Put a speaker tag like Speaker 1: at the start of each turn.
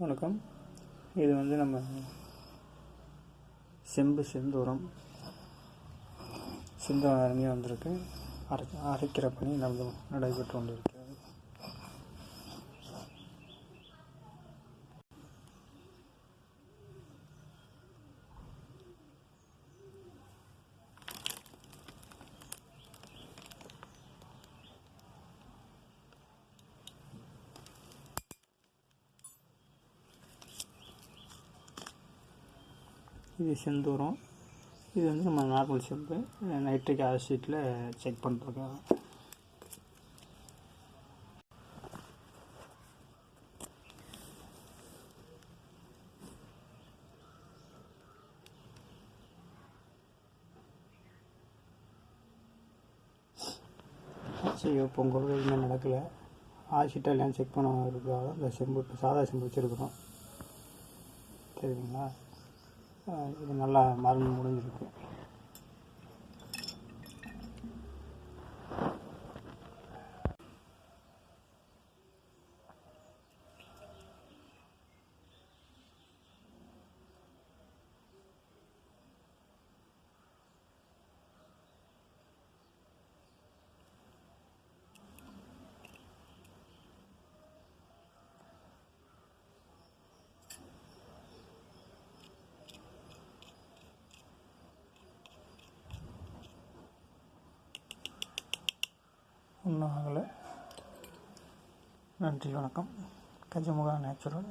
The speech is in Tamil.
Speaker 1: வணக்கம். இது வந்து நம்ம செம்பு செந்தூரம். சிந்தம் அருமையாக வந்திருக்கு. அரை அரைக்கிற பணி நடந்து நடைபெற்று கொண்டிருக்கு. இது செந்தூரம். இது வந்து நம்ம நார்மல் செம்பு. நைட்ரிக் ஆசிட்டில் செக் பண்ணுறோம் ஆசியோ பொங்கல் எதுவுமே நடக்கலை. ஆசிட்டை இல்லைன்னு செக் பண்ண இருக்காக இந்த செம்பு சாதா செம்பு வச்சுருக்குறோம். சரிங்களா? இது நல்லா மருந்து முடிஞ்சிருக்கு. ஒன்றும் ஆகலை நன்றி வணக்கம். கஜமுகா நேச்சுரல்.